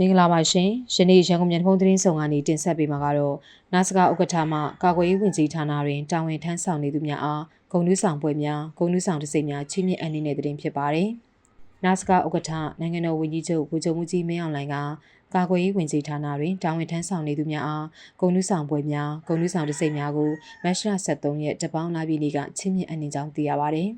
မင်္ဂလာပါရှင်ယနေ့ရန်ကုန်မြန်ဖုံးသတင်းဆောင်ကနေတင်ဆက်ပေးမှာကတော့နာစကဥက္ကဋ္ဌမှကာကွယ်ရေးဝန်ကြီးဌာနတွင်တာဝန်ထမ်းဆောင်နေသူများအားဂုဏ်ထူးဆောင်ပွဲများဂုဏ်ထူးဆောင်တစိမ့်များချီးမြှင့်အပ်နှင်းတဲ့သတင်းဖြစ်ပါတယ်နာစကဥက္ကဋ္ဌနိုင်ငံတော်ဝန်ကြီးချုပ်ဗိုလ်ချုပ်မှုကြီးမင်းအောင်လှိုင်ကကာကွယ်ရေးဝန်ကြီးဌာနတွင်တာဝန်ထမ်းဆောင်နေသူများအားဂုဏ်ထူးဆောင်ပွဲများဂုဏ်ထူးဆောင်တစိမ့်များကိုမတ်လ23ရက်တပေါင်းလာပြည်နေ့ကချီးမြှင့်အပ်နှင်းကြောင်းသိရပါတယ်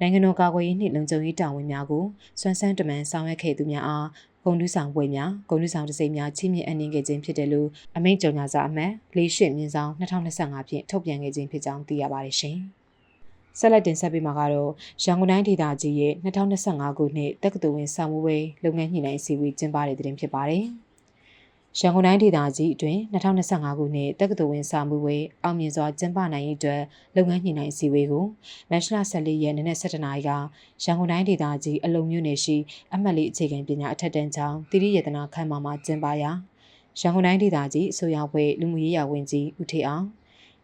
နိုင်ငံတော်ကာကွယ်ရေးနှင့်လုံခြုံရေးတာဝန်များကိုစွမ်းဆန်းတမန်ဆောင်ရွက်ခဲ့သူများအား ဂုဏ်ထူးဆောင်ပွဲများဂုဏ်ထူးဆောင်တစိမ့်များချီးမြှင့်အပ်နှင်းခဲ့ခြင်းဖြစ်တယ်လို့အမိန့်ကြော်ညာစာအမှတ်၄၈မြင်းဆောင်2025ဖြင့်ထုတ်ပြန်ခဲ့ခြင်းဖြစ်ကြောင်းသိရပါတယ်ရှင်။ဆက်လက်တင်ဆက်ပေးမှာကတော့ရန်ကုန်တိုင်းဒေသကြီးရဲ့2025ခုနှစ်တက္ကသိုလ်ဝင်စာမှုဝေးလုပ်ငန်းညှိနှိုင်းအစည်းအဝေးကျင်းပတဲ့တဲ့တင်ဖြစ်ပါတယ်။ ရန်ကုန်တိုင်းဒေသကြီးအတွင်း2025ခုနှစ်တက္ကသိုလ်ဝင်စာမှုဝေးအောင်မြင်စွာကျင်းပနိုင်ရေးအတွက်လုပ်ငန်းညှိနှိုင်းအစည်းအဝေးကိုမတ်လ14ရက်နေ့နဲ့17နာရီကရန်ကုန်တိုင်းဒေသကြီးအလုံမြို့နယ်ရှိအမှတ်လေးအခြေခံပညာအထက်တန်းကျောင်းတိရိယတနာခမ်းမမှာကျင်းပရာရန်ကုန်တိုင်းဒေသကြီးအစိုးရဖွဲ့လူမှုရေးရာဝန်ကြီးဦးထေအောင်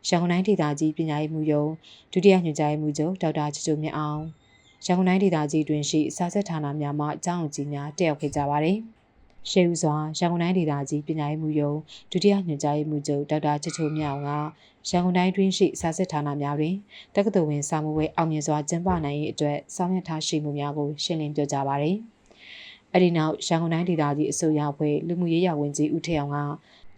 ရန်ကုန်တိုင်းဒေသကြီးပညာရေးမှူးရုံးဒုတိယညွှန်ကြားရေးမှူးချုပ်ဒေါက်တာချစ်ချိုမြင့်အောင်ရန်ကုန်တိုင်းဒေသကြီးတွင်ရှိစာဆက်ဌာနများမှအကြောင်းအကြီးများတက်ရောက်ခဲ့ကြပါတယ်။ ရှေးဦးစွာရန်ကုန်တိုင်းဒေသကြီးပညာရေးမှူးရုံးဒုတိယညွှန်ကြားရေးမှူးချုပ်ဒေါက်တာချစ်ချိုမြောင်ကရန်ကုန်တိုင်းတွင်းရှိစာစစ်ဌာနများတွင်တက္ကသိုလ်ဝင်စာမှုဝဲအောင်မြင်စွာကျင်းပနိုင်ရေးအတွက်ဆောင်ရွက်ထားရှိမှုများကိုရှင်းလင်းပြောကြားပါရယ်။အဲဒီနောက်ရန်ကုန်တိုင်းဒေသကြီးအစိုးရဖွဲ့လူမှုရေးရာဝန်ကြီးဦးထေအောင်က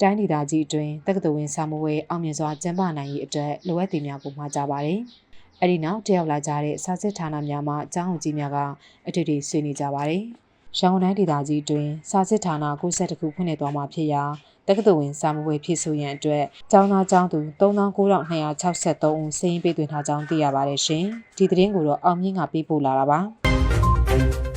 တိုင်းဒေသကြီးအတွင်းတက္ကသိုလ်ဝင်စာမှုဝဲအောင်မြင်စွာကျင်းပနိုင်ရေးအတွက်လိုအပ်သည်များကိုမှာကြားပါရယ်။အဲဒီနောက်တယောက်လာကြတဲ့စာစစ်ဌာနများမှအကြောင်းအကြီးများကအတူတူဆွေးနွေးကြပါရယ်။ ရန်ကုန်တိုင်းဒေသကြီးတွင်စာစစ်ဌာန90ခုဖွင့်လှစ်သွားမှာဖြစ်ရာတက္ကသိုလ်ဝင်စာမွေဖြစ်ဆိုရန်အတွက်ကျောင်းသားကျောင်းသူ3963ဦးစာရင်းပေးသွင်းထားကြောင်းသိရပါတယ်ရှင်။ဒီသတင်းကိုတော့အောင်မြင့်ကပေးပို့လာတာပါ။